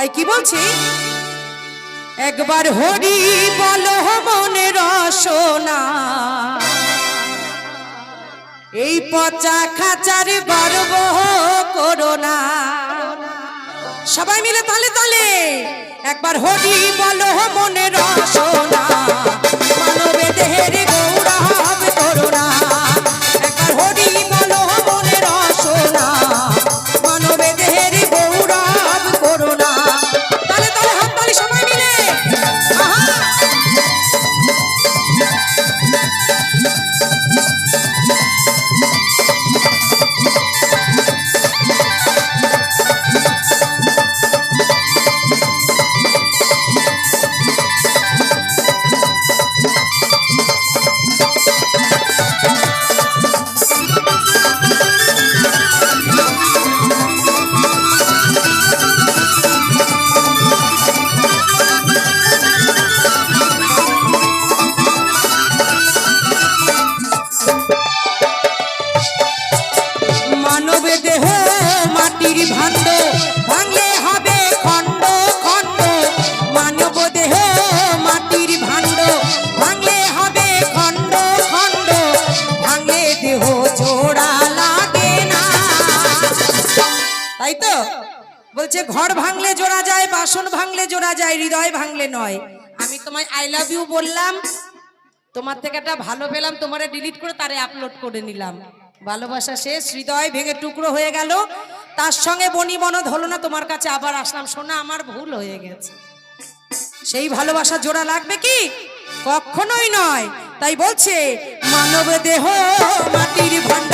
তাই কি বলছি? একবার হরি বলো মনে রসনা এই পচা খাচার গর্ব করোনা। সবাই মিলে তালে তালে একবার হরি বলো মনে রসনা বলছে, ঘর ভাঙলে জোড়া যায়, বাসন ভাঙলে জোড়া যায়, হৃদয় ভাঙলে নয়। আমি তোমায় আই লাভ ইউ বললাম, তোমার থেকে একটা ভালো পেলাম, তোমারে ডিলিট করে তারে আপলোড করে নিলাম। ভালোবাসা শেষ, হৃদয় ভেঙে টুকরো হয়ে গেল। তার সঙ্গে বনি বনদ হলো না, তোমার কাছে আবার আসলাম। শোনা আমার ভুল হয়ে গেছে। সেই ভালোবাসা জোড়া লাগবে কি? কখনোই নয়। তাই বলছে, মানব দেহ, মাটির ভাণ্ড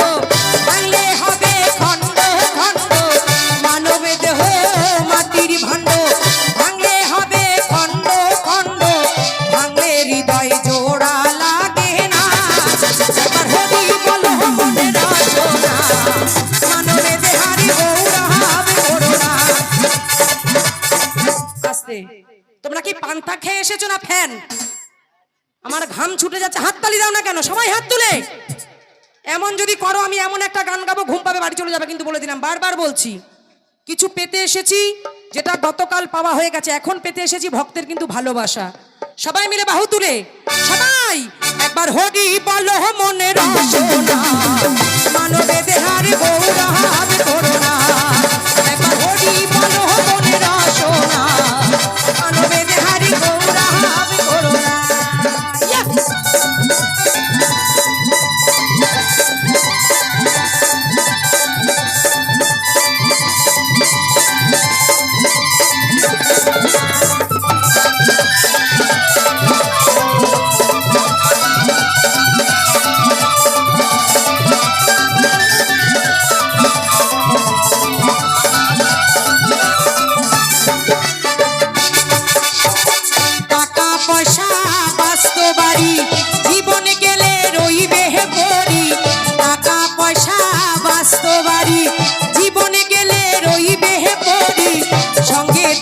ছুটে যাচ্ছে, হাত হাততালি দাও না কেন? সবাই হাত তুলে। এমন যদি করো, আমি এমন একটা গান গাবো, ঘুম পাবে, বাড়ি চলে যাবে, কিন্তু বলে দিলাম, বারবার বলছি, কিছু পেতে এসেছি যেটা গতকাল পাওয়া হয়ে গেছে, এখন পেতে এসেছি ভক্তের কিন্তু ভালোবাসা। সবাই মিলে বাহু তুলে, সবাই, একবার হরি বলো মনের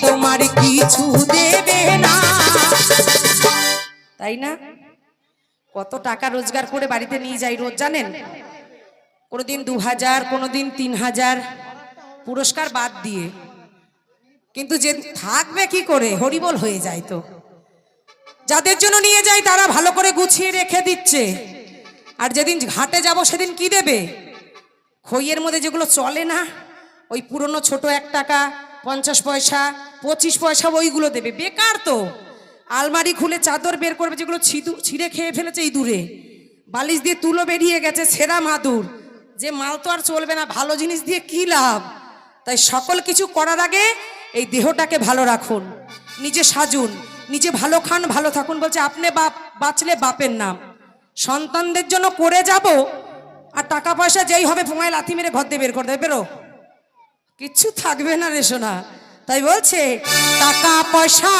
তোমার কিছু দেবে না। তাই না? কত টাকা রোজগার করে বাড়িতে নিয়ে যাই রোজ জানেন? কোনোদিন দু হাজার, কোনোদিন তিন হাজার। পুরস্কার বাদ দিয়ে। কিন্তু যে থাকবে কি করে? হরিবল হয়ে যায় তো। যাদের জন্য নিয়ে যাই তারা ভালো করে গুছিয়ে রেখে দিচ্ছে। আর যেদিন ঘাটে যাব সেদিন কি দেবে? খইয়ের মধ্যে যেগুলো চলে না, ওই পুরনো ছোট এক টাকা পঞ্চাশ পয়সা, পঁচিশ পয়সা ওইগুলো দেবে। বেকার তো। আলমারি খুলে চাদর বের করবে, যেগুলো ছিদু, ছিঁড়ে খেয়ে ফেলেছে এই দূরে। বালিশ দিয়ে তুলো বেরিয়ে গেছে, সেরা মাদুর। যে মাল তো আর চলবে না, ভালো জিনিস দিয়ে কি লাভ? তাই সকল কিছু করার আগে এই দেহটাকে ভালো রাখুন। নিজে সাজুন, নিজে ভালো খান, ভালো থাকুন বলছে, আপনি বাপ, বাঁচলে বাপের নাম। সন্তানদের জন্য করে যাব, আর টাকা পয়সা যেই হবে ফোঙায় লাথি মেরে ঘর দিয়ে বের করে দেবে, বেরো। কিচ্ছু থাকবে না রে সোনা। তাই বলছে, টাকা পয়সা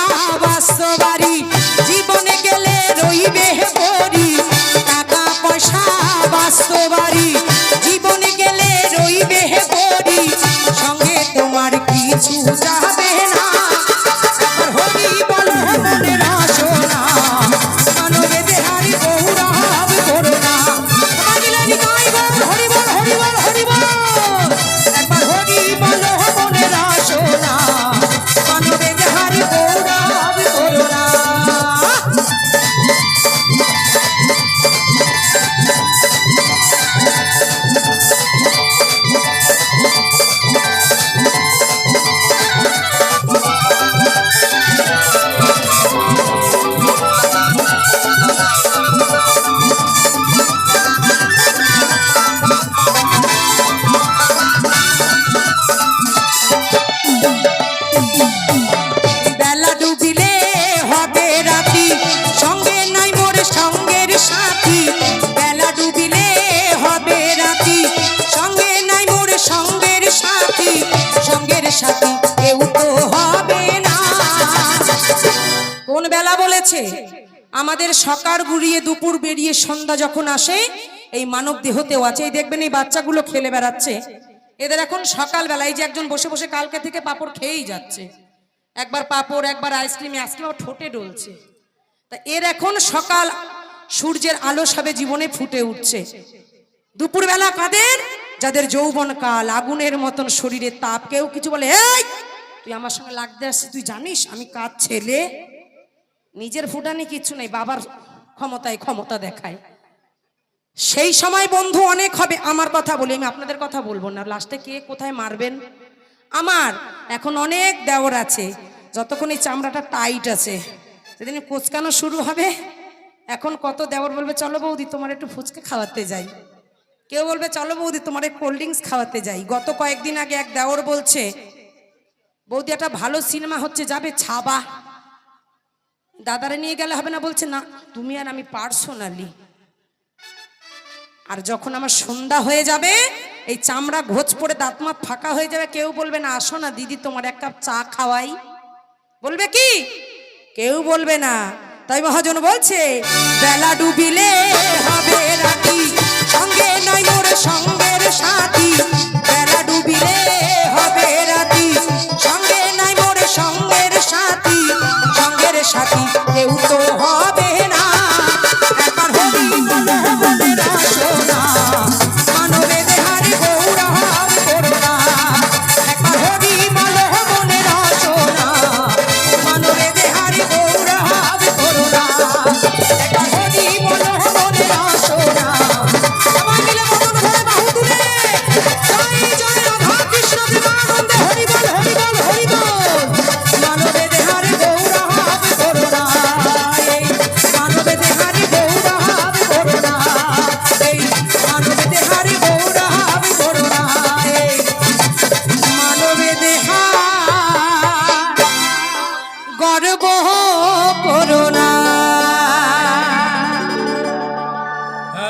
বাস্তবাড়ি জীবনে গেলে রইবে বড়ি টাকা পয়সা বাস্তবাড়ি জীবনে গেলে রইবে বড়ি সঙ্গে তোমার কিছু যাবে বেলা বলেছে, আমাদের সকাল ঘুরিয়ে দুপুর বেরিয়ে সন্ধ্যা যখন আসে, এই মানব দেহতেও আছে। এই দেখবেন এই বাচ্চাগুলো খেলে বেড়াচ্ছে। এদের এখন সকাল বেলায় যে একজন বসে বসে কালকে থেকে পাপড় খেয়েই যাচ্ছে। একবার পাপড়, একবার আইসক্রিম আইসক্রিম ঠোঁটে ডলছে। তা এর এখন সকাল সূর্যের আলো সবে জীবনে ফুটে উঠছে। দুপুরবেলা কাদের? যাদের যৌবন কাল, আগুনের মতন শরীরে তাপ কেউ কিছু বলে, এই, তুই আমার সঙ্গে লাগতে আসছিস, তুই জানিস, আমি কার ছেলে? নিজের ফুটানি কিচ্ছু নেই, বাবার ক্ষমতায় ক্ষমতা দেখায়। সেই সময় বন্ধু অনেক হবে, আমার কথা বলি, আমি আপনাদের কথা বলব না। লাস্টে কে কোথায় মারবেন? আমার, এখন অনেক দেওর আছে, যতক্ষণ এই চামড়াটা টাইট আছে। সেদিন কোচকানো শুরু হবে, এখন কত দেওর বলবে, চলো বৌদি, তোমার একটু ফুচকা খাওয়াতে যাই। কেউ বলবে, চলো বৌদি, তোমার কোল্ড ড্রিঙ্কস খাওয়াতে যাই। গত কয়েকদিন আগে এক দেওর বলছে, বৌদি, একটা ভালো সিনেমা হচ্ছে, যাবে ছাবা। দাদারে নিয়ে গেলে হবে না, বলছে, না, তুমি আর আমি পার্সোনালি। আর যখন আমার সন্ধ্যা হয়ে যাবে, এই চামড়া ঘোচ পড়ে দাঁতমা ফাঁকা হয়ে যাবে, কেউ বলবে, না, আসো না, দিদি, তোমার এক কাপ চা খাওয়াই। বলবে কি? কেউ বলবে না। তাই মহাজন বলছে, বেলা ডুবিলে হবে রাতি, সঙ্গে মোর সঙ্গের সাথী।